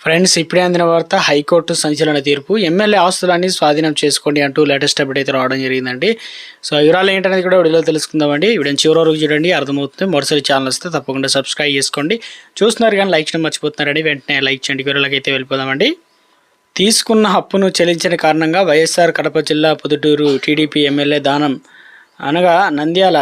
Friends ఇప్పుడే అందిన వార్త హైకోర్టు సంచలన తీర్పు. ఎమ్మెల్యే ఆస్తులన్నీ స్వాధీనం చేసుకోండి అంటూ లేటెస్ట్ అప్డేట్ అయితే రావడం జరిగిందండి. సో వివరాలు ఏంటనేది కూడా వీడియోలో తెలుసుకుందామండి. వీడియో చివరి వరకు చూడండి అర్థమవుతుంది. మరోసారి ఛానల్ వస్తే తప్పకుండా సబ్స్క్రైబ్ చేసుకోండి. చూస్తున్నారు కానీ లైక్ చేయడం మర్చిపోతున్నారండి. వెంటనే లైక్ చేయండి. వివరాలకి అయితే వెళ్ళిపోదామండి. తీసుకున్న హప్పును చెల్లించిన కారణంగా వైఎస్ఆర్ కడప జిల్లా పొదుటూరు టీడీపీ ఎమ్మెల్యే దానం అనగా నంద్యాల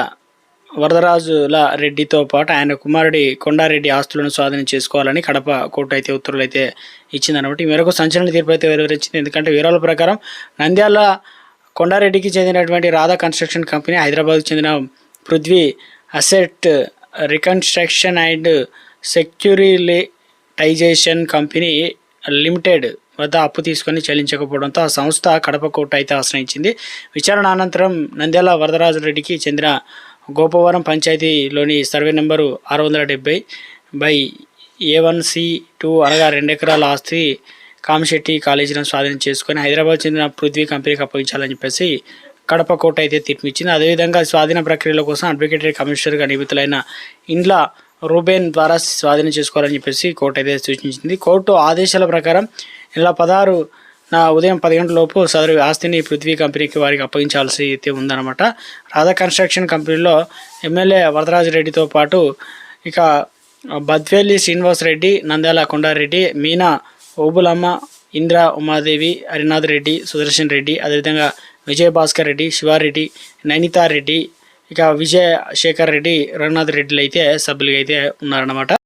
వరదరాజుల రెడ్డితో పాటు ఆయన కుమారుడి కొండారెడ్డి ఆస్తులను స్వాధీనం చేసుకోవాలని కడప కోర్టు అయితే ఉత్తర్వులు అయితే ఇచ్చిందనమాట ఈ మేరకు సంచలన తీర్పు అయితే వెలువరించింది. ఎందుకంటే వివరాల ప్రకారం నంద్యాల కొండారెడ్డికి చెందినటువంటి రాధా కన్స్ట్రక్షన్ కంపెనీ హైదరాబాద్కు చెందిన Prithvi asset reconstruction and securitization company limited వద్ద అప్పు తీసుకొని చెల్లించకపోవడంతో ఆ సంస్థ కడప కోర్టు అయితే ఆశ్రయించింది. విచారణ అనంతరం నంద్యాల వరదరాజు రెడ్డికి చెందిన గోపవరం పంచాయతీలోని సర్వే నెంబరు ఆరు వందల డెబ్బై by A one C two అనగా రెండు ఎకరాల ఆస్తి కామశెట్టి కాలేజీలను స్వాధీనం చేసుకొని హైదరాబాద్ చెందిన పృథ్వీ కంపెనీకి అప్పగించాలని చెప్పేసి కడప కోర్టు అయితే తీర్పు ఇచ్చింది అదేవిధంగా స్వాధీన ప్రక్రియల కోసం అడ్వకేటరీ కమిషనర్గా నియమితులైన ఇండ్ల రూబేన్ ద్వారా స్వాధీనం చేసుకోవాలని చెప్పేసి కోర్టు అయితే సూచించింది. కోర్టు ఆదేశాల ప్రకారం ఇలా పదహారు ఉదయం పది గంటల లోపు సదరు ఆస్తిని పృథ్వీ కంపెనీకి వారికి అప్పగించాల్సి అయితే ఉందన్నమాట. రాధా కన్స్ట్రక్షన్ కంపెనీలో ఎమ్మెల్యే వరదరాజరెడ్డితో పాటు ఇక బద్వేలి శ్రీనివాస్ రెడ్డి నంద్యాల కొండారెడ్డి మీనా ఓబులమ్మ ఇంద్ర ఉమాదేవి హరినాథ్ రెడ్డి సుదర్శన్ రెడ్డి అదేవిధంగా విజయ భాస్కర్ రెడ్డి శివారెడ్డి నైనితా రెడ్డి ఇక విజయ శేఖర్ రెడ్డి రఘునాథ్ రెడ్డిలు అయితే సభ్యులుగా అయితే ఉన్నారన్నమాట.